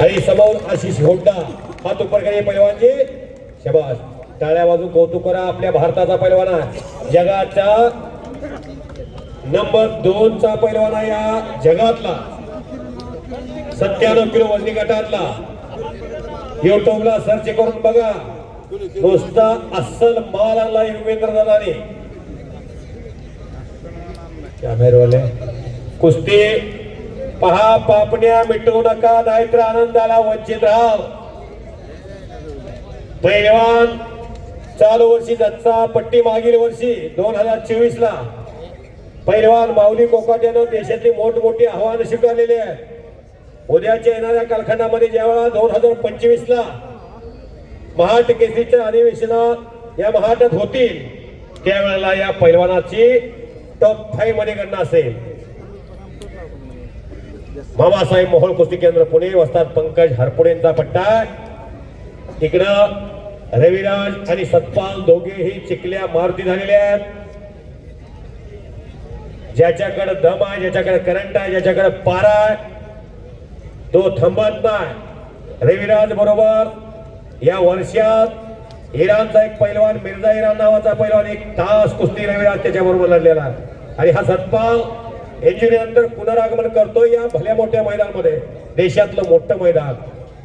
आणि समोर आशिष होड्डा हा तुपरकडे पैलवानजी शबास टाळ्या बाजू कौतुक करा आपल्या भारताचा पैलवान आहे. जगाच्या नंबर दोन चा पैलवान आहे या जगातला. सत्त्याण्णव किलो वजनी गटातला. युट्यूबला सर्च करून बघा. नुसता अस्सल माल आणला युगेंद्र दादाने. कॅमेरवाले कुस्ती पहा पापण्या मिटवू नका नाहीतर आनंदाला वंचित राहा. पैलवान चालू वर्षी दत्ता पट्टी मागील वर्षी दोन हजार चोवीस ला पैलवान माऊली कोकाट्यानं देशातली मोठमोठी आव्हानं स्वीकारलेली आहेत. उद्याच्या येणाऱ्या कालखंडामध्ये ज्यावेळेला दोन हजार पंचवीस ला महाट केसरीच्या अधिवेशनात या महाटात होतील त्यावेळेला या पैलवानाची टॉप फाईव्हमध्ये गणना असेल. बाबासाहेब मोहोळ कुस्ती केंद्र पुणे वस्तात पंकज हरपुडेंचा पट्टा. तिकडं इकडं रविराज आणि सतपाल दोघेही चिकल्या मारुती झालेल्या आहेत. ज्याच्याकडे दम आहे ज्याच्याकडे करंट आहे ज्याच्याकडे पारा आहे तो थांबत नाही. रविराज बरोबर या वर्षात इराणचा एक पैलवान मिर्झा इराण नावाचा पैलवान एक तास कुस्ती रविराज त्याच्याबरोबर लढलेला आणि हा सतपाल इंजिनियर पुनरागमन करतोय या भल्या मोठ्या मैदानामध्ये. देशातलं मोठं मैदान.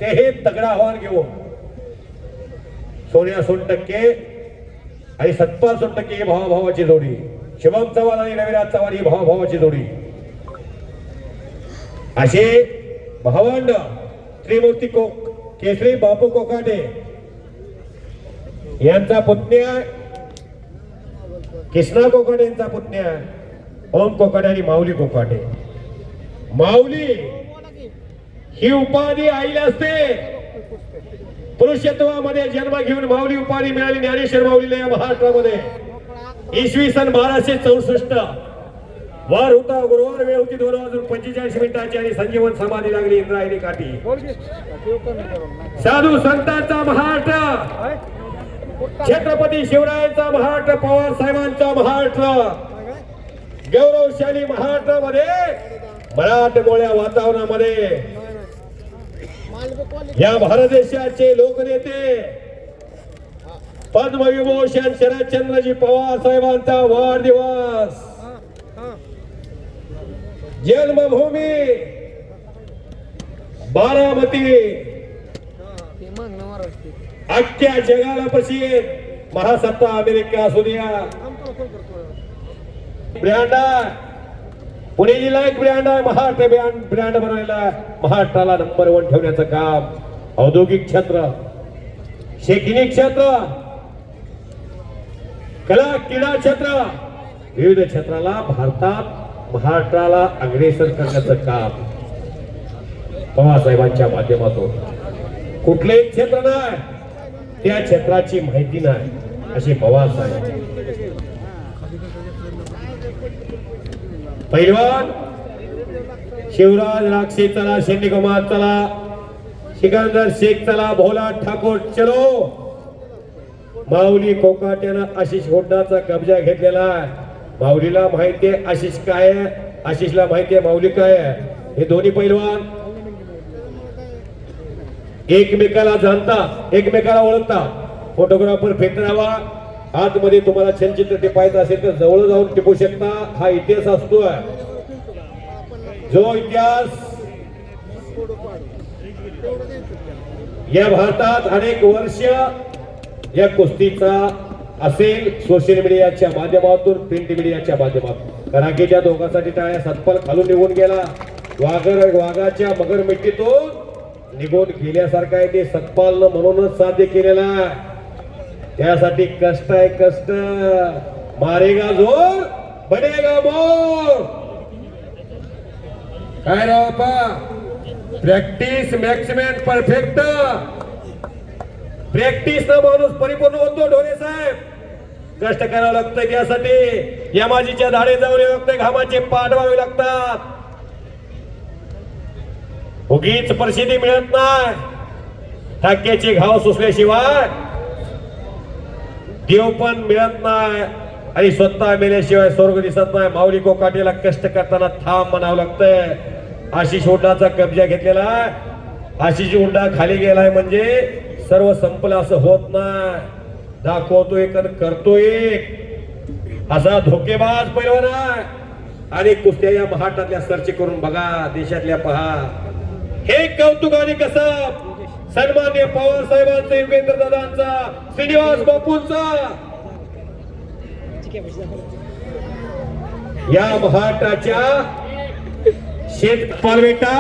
ते हे तगडं आव्हान घेऊन. सून टक्के आणि सतपाल सोनटक्के ही भावाभावाची जोडी. शिवम चव्हाण आणि रविराज चव्हाण ही भावाभावाची जोडी. असे भावंड त्रिमूर्ती कोक केसरी बापू कोकाटे यांचा पुतण्या कृष्णा कोकाटे यांचा पुतण्या. ओम कोकाटे आणि माऊली कोकाटे माऊली ही उपाधी आईला असते. पुरुषत्वामध्ये जन्म घेऊन माऊली उपाधी मिळाली ज्ञानेश्वर माऊलीला या महाराष्ट्रामध्ये. इसवी सन बाराशे चौसष्ट. वार होता गुरुवार वेळ होती दोन वाजून पंचेचाळीस मिनिटाची आणि संजीवन समाधी लागली इंद्रायणी काठी. साधू संतांचा महाराष्ट्र. छत्रपती शिवरायांचा महाराष्ट्र पवार साहेबांचा महाराष्ट्र. गौरवशाली महाराष्ट्रामध्ये मराठमोळ्या वातावरणामध्ये. या भारत देशाचे लोकनेते पद्मविभूषण शरदचंद्रजी पवार साहेबांचा वाढदिवस. जन्मभूमी बारामती. अख्ख्या जगाला प्रसिद्ध महासत्ता अमेरिका असू द्या ब्रँड आहे पुणे जिल्हा एक ब्रँड आहे महाराष्ट्र ब्रँड ब्रँड महाराष्ट्राला नंबर वन ठेवण्याचं काम. औद्योगिक क्षेत्र शैक्षणिक क्षेत्र कला क्रीडा क्षेत्र विविध क्षेत्राला भारतात महाराष्ट्राला अग्रेसर करण्याचं काम. पवारसाहेबांच्या माध्यमातून. कुठलेही क्षेत्र नाही त्या क्षेत्राची माहिती नाही असे पवारसाहेब. पैलवान शिवराज राक्षे चला शेंडी कुमार चला सिकंदर शेख चला भोला ठाकूर चलो. माऊली कोकाट्यानं आशिष होड्डाचा कब्जा घेतलेला आहे. माऊलीला माहिती आहे आशिष काय आहे? आशिषला माहिती आहे माऊली काय आहे? हे दोन्ही पैलवान एकमेकाला जाणता एकमेकाला ओळखता. फोटोग्राफर फेटरावा आतमध्ये तुम्हाला चलचित्र टिपायचं असेल तर जवळ जाऊन टिपू शकता. हा इतिहास असतोय. जो इतिहास या भारतात अनेक वर्ष या कुस्तीचा असेल सोशल मीडियाच्या माध्यमातून प्रिंट मीडियाच्या माध्यमातून. कराकीच्या दोघांसाठी टाळ्या सतपाल खालून निघून गेला. वाघर वाघाच्या मगर मिट्टीतून निघून गेल्यासारखा आहे ते सतपालनं म्हणूनच साध्य केलेला आहे. त्यासाठी कष्ट आहे कष्ट. मारेगा जोर बनेगा मोर. काय राव प्रॅक्टिस मॅक्सिमम परफेक्ट प्रॅक्टिस न माणूस परिपूर्ण होतो ढोले साहेब. कष्ट करावं लागतं त्यासाठी. यमाजीच्या धाडे जाऊन लागतं घामाचे पाठवावे लागतात. उगीच प्रसिद्धी मिळत नाही. टाक्याचे घाव सुसल्याशिवाय देव पण मिळत नाही. आणि स्वतः मेल्याशिवाय स्वर्ग दिसत नाही. माऊली कोकाटीला कष्ट करताना थांब म्हणावं लागतंय. आशिष हुंडाचा कब्जा घेतलेला आशिष हुंडा खाली गेलाय म्हणजे सर्व संपलं असं होत नाही. दाखवतोय आणि करतोय असा धोकेबाज पहिलं आहे. आणि कुस्त्या या महाटातल्या सर्च करून बघा देशातल्या पहा. हे कौतुक आणि कसं? सन्मान्य पवार साहेबांचा युगेंद्र दादांचा श्रीनिवास बापूंचा. या महाटाच्या शेत पालवेटा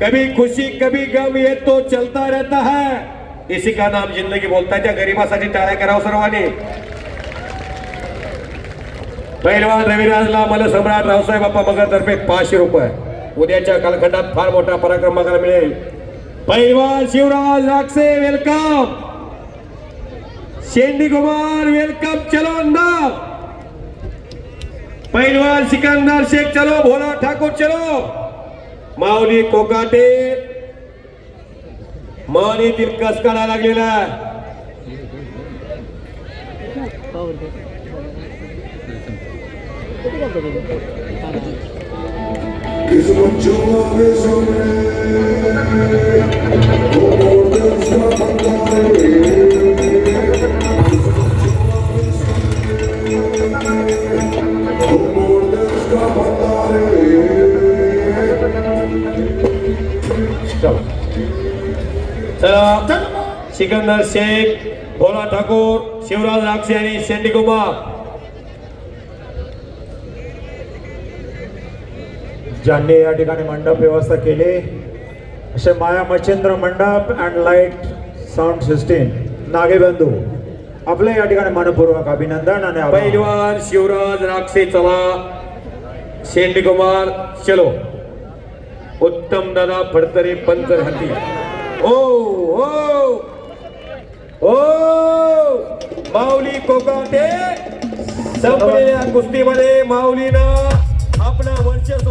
कभी खुशी कभी गम ये तो चलता रहता है. इसी का नाम जिंदगी बोलता है. त्या गरीबासाठी टाळ्या करावं सर्वांनी. पहिलवान रविराजला मला सम्राट रावसाहेब बाप्पा मगरतर्फे पाचशे रुपये. उद्याच्या कालखंडात फार मोठा पराक्रम बघायला मिळेल. पहिलवान शिवराज राक्षे वेलकम शेंडी कुमार वेलकम चलो अंदर पैलवान सिकंदर शेख चलो भोला ठाकूर चलो माऊली कोकाटे माऊलीतील कस काढा लागलेला आहे. Is what love is. चला. सिकंदर शेख भोला ठाकूर शिवराज राक्षे आणि शेंडी कुमार. ज्यांनी या ठिकाणी मंडप व्यवस्था केली असे Maya Machhindra Mandap and light sound system Nagebandhu. आपले या ठिकाणी मनपूर्वक अभिनंदन आणि आभार. पहिलवान शिवराज राक्षे चला. शेंडी कुमार चलो. उत्तम दादा फडतरे पंचर हाती. ओ हो ओ माऊली कोकाटे. संपलेल्या कुस्तीमध्ये माऊलीनं आपला वर्चस्व